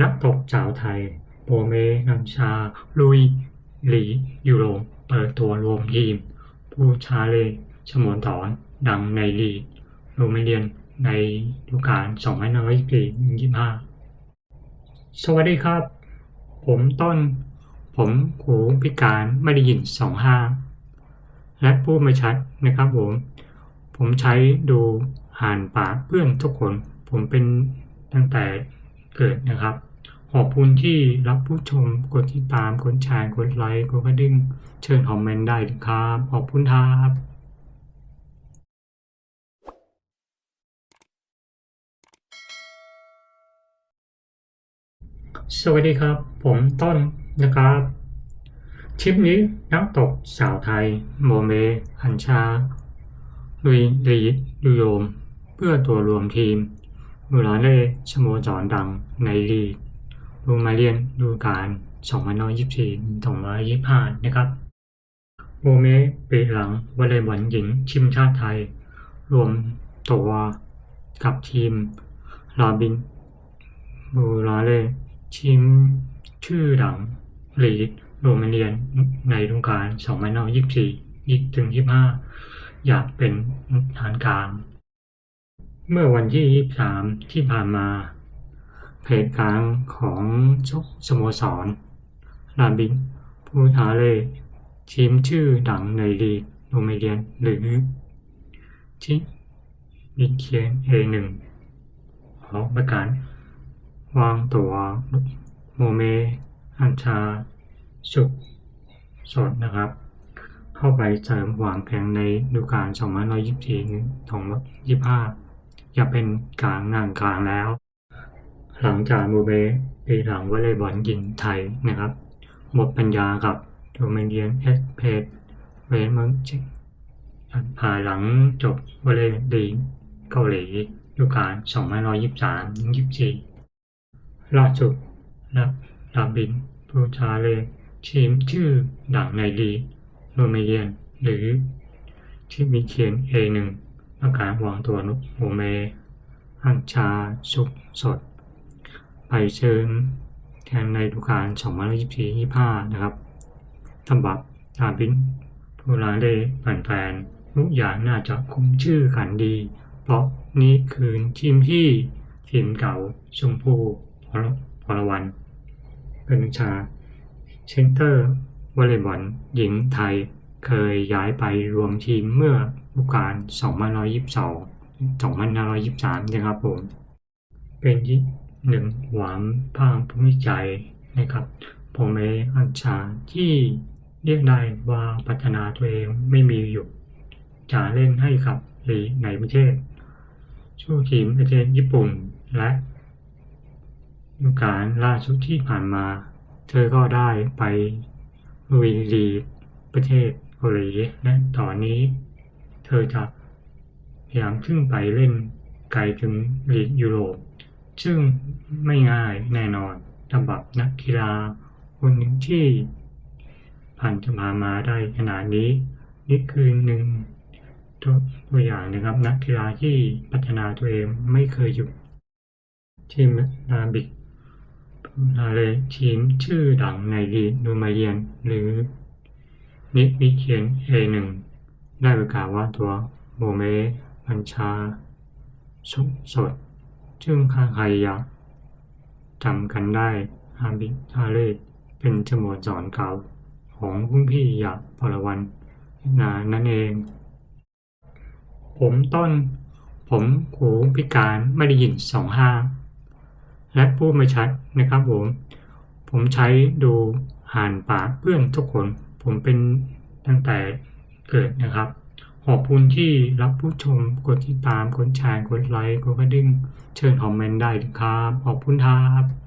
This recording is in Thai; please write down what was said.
นักตบสาวไทย โปเมนัญชา ลุย หลียูโรเปิดตัวรวมทีม ผู้ชาเลชมนถอนดังในลีโรงเรียนในฤดูกาล2524-25 สวัสดีครับ ผมต้น ผมหูพิการไม่ได้ยินสองห้างและพูดไม่ชัดนะครับผม ผมใช้ดูห่านปากเพื่อนทุกคน ผมเป็นตั้งแต่เกิดนะครับ ขอบคุณที่รับผู้ชม กดติดตาม กดแชร์ กดไลค์ กดกระดิ่ง เชิญคอมเมนต์ได้เลยครับ ขอบคุณครับสวัสดีครับ ผมต้นนะครับทริปนี้นักตกสาวไทย โมเมอัญชาลุยลีดยูโยม เพื่อตัวรวมทีมมูลาเล่ชโมจรดังในลี กรูมาเรียนดูการ2024-2025นะครับโมเมปีหลังวอลเลย์บอลหญิงชิมชาติไทย รวมตัวกับทีมลาบินบูลาเล่ทีมชื่อดังลีดโรมาเรียนในฤดูกาล2024ถึง25 อยากเป็นฐานกลาง เมื่อวันที่ 23 ที่ผ่านมา เพจกลางของสโมสรลาบินผู้ท้าเล่ทีมชื่อดังในลีกโรมเรียนหรือที่มิเคียน A1 ออกประกาศวางตัวโมเมอัญชาสุขสดนะครับ เข้าไปเสริมหวังแข่งในดูกาล2024-2025อย่าเป็นกลางงานกลางแล้ว หลังจากโมเมปีหลังวอลเลย์บอลหญิงไทยนะครับ หมดปัญญากับโรมาเนียนเอสเพดเวสมันจิภายหลังจบวอลเลย์ลีกเกาหลีฤดูกาล2023-24ล่าสุดนะลาบินผู้ชาเลทีมชื่อดังในลีโรมาเนียนหรือที่มีเขียน A1 ประกาศวางตัวนุโมเมอัญชาสุขสด ไปเชิญแทนในฤดูกาล2024-25 นะครับสำหรับลาบินผู้ลาเลแฟนทุกอย่างน่าจะคุ้มชื่อกันดี เพราะนี่คือทีมที่ทีมเก่าชมพูพลพลวัน เป็นชาเชนเตอร์วอลเลย์บอลหญิงไทยเคยย้ายไปรวมทีมเมื่อฤดูกาล2522 2523 นะครับผม เป็นที่ หนึ่งหวานภาคภูมิใจนะครับ ผมเองอัญชาที่เรียกได้ว่าพัฒนาตัวเองไม่มีอยู่จะเล่นให้กับลีกในประเทศชู้ทีมประเทศญี่ปุ่นและฤดูกาลล่าสุดที่ผ่านมา เธอก็ได้ไปลุยลีกประเทศเกาหลีและตอนนี้ เธอจะพยายามขึ้นไปเล่นไกลถึงลีกยุโรป ซึ่งไม่ง่ายแน่นอนสำหรับนักกีฬาคนหนึ่งที่ผ่านจะมามาได้ขนาดนี้ นี่คือหนึ่งตัวตัวอย่างนะครับ นักกีฬาที่พัฒนาตัวเองไม่เคยหยุดทีมนาบิกนาเลทีมชื่อดังในลีนูมาเรียน หรือนิกนิเคียน A1 ได้ประกาศว่าตัวโมเมบัญชาสุขสด ซึ่งข้าใครอยากจำกันได้ฮาบิฮาเลเป็นจมวดสอนเก่าของพุ่งพี่อยากพลวันนานั่นเอง ผมต้น ผมหูพิการไม่ได้ยินสองห้างและพูดไม่ชัดนะครับผม ผมใช้ดูห่านปากเพื่อนทุกคน ผมเป็นตั้งแต่เกิดนะครับ ขอบคุณที่รับผู้ชม กดติดตาม กดแชร์ กดไลค์ กดกระดิ่ง เชิญคอมเมนต์ได้เลยครับ ขอบคุณครับ